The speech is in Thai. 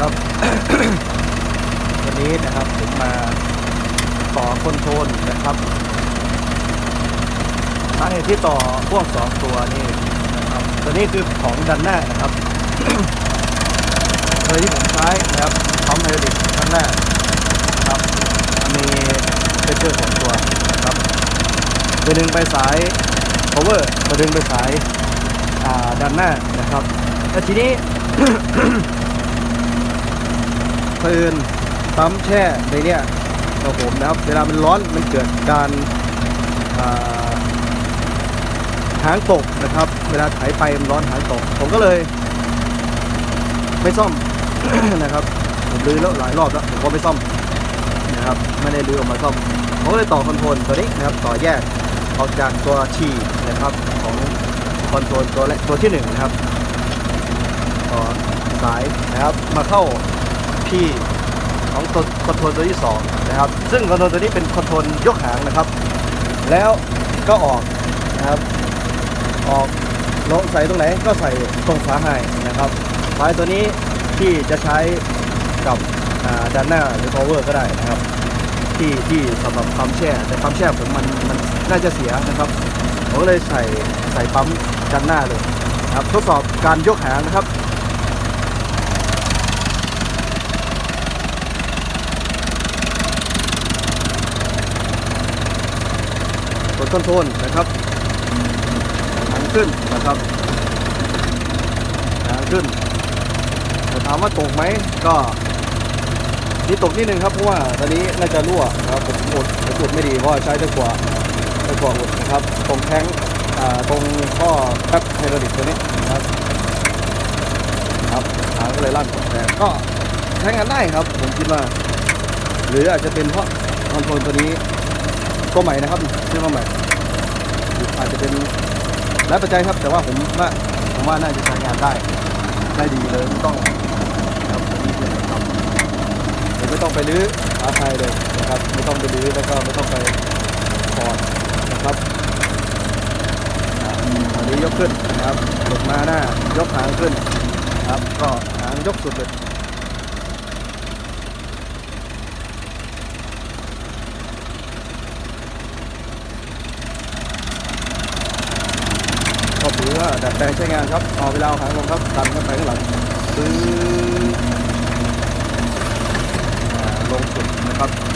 ครับ วันนี้นะครับผมมาต่อคนโทนนะครับสาเหตุที่ต่อพ่วงสองตัวนี่นะครับตัวนี้คือของดันหน้านะครับเลยที่ผมใช้นะครับพร้อมไฮดริกดันหน้าครับมีเฟเจอร์องตัวนะครับตัวหนึ่งไปสาย power ตัวหนึ่งไปสายดันหน้านะครับแล้วทีนี้ เพลินปั๊มแช่ในเนี้ยกับผมนะครับ เวลามันร้อนมันเกิดการหางตกนะครับ เวลาไถไปมันร้อนหางตก ผมก็เลยไม่ซ่อมนะครับ ผมรื้อแล้วหลายรอบแล้วผมก็ไม่ซ่อมนะครับไม่ได้รื้อออกมาซ่อมผมก็เลยต่อคอนโทรลตัวนี้นะครับ ต่อแยกออกจากตัวชีนะครับของคอนโทรลตัวแรกตัวที่หนึ่งนะครับต่อสายนะครับมาเข้า พี่ของตัวคอนโทรลตัวที่สองนะครับ ซึ่งคอนโทรลตัวนี้เป็นคอนโทรลยกหางนะครับ แล้วก็ออกนะครับ ออกลงใส่ตรงไหนก็ใส่ตรงฝาไฮนะครับฝาตัวนี้ที่จะใช้กับอ่าด้านหน้าหรือ power ก็ได้นะครับ ที่ที่สำหรับปั๊มแช่แต่ปั๊มแช่ผมมันมันน่าจะเสียนะครับผมก็เลยใส่ใส่ปั๊มด้านหน้าเลยครับทดสอบการยกหางนะครับ กดคอนโทรลนะครับหางขึ้นนะครับหางขึ้นแต่ถามว่าตกไหมก็นี่ตกนิดนึงครับเพราะว่าตอนนี้น่าจะรั่วนะครับผมอุดผมอุดไม่ดีเพราะใช้ตะกั่วตะกั่วอุดนะครับ ตรงแท้งอ่าตรงข้อแป๊บไฮดรอลิกตัวนี้นะครับครับหางก็เลยลั่นแต่ก็ใช้งานได้ครับผมคิดว่า หรืออาจจะเป็นเพราะคอนโทรลตัวนี้ ตัวใหม่นะครับซื้อมาใหม่ อาจจะเป็นหลายปัจจัยครับ แต่ว่าผมว่าผมว่าน่าจะใช้งานได้ได้ดีเลยไม่ต้องครับนนี้คือครับไม่ต้องไปรื้อหาไทยเลยนะครับ ไม่ต้องไปรื้อแล้วก็ไม่ต้องไปถอดนะครับอันนี้ยกขึ้นนะครับลงมาหน้ายกหางขึ้นครับ ก็หางยกสุดเลย ก็ถือว่า ดัดแปลงใช้งานครับเอาเวลาเอาหางลงครับดันเข้าไปข้างหลังซื้อลงสุดนะครับ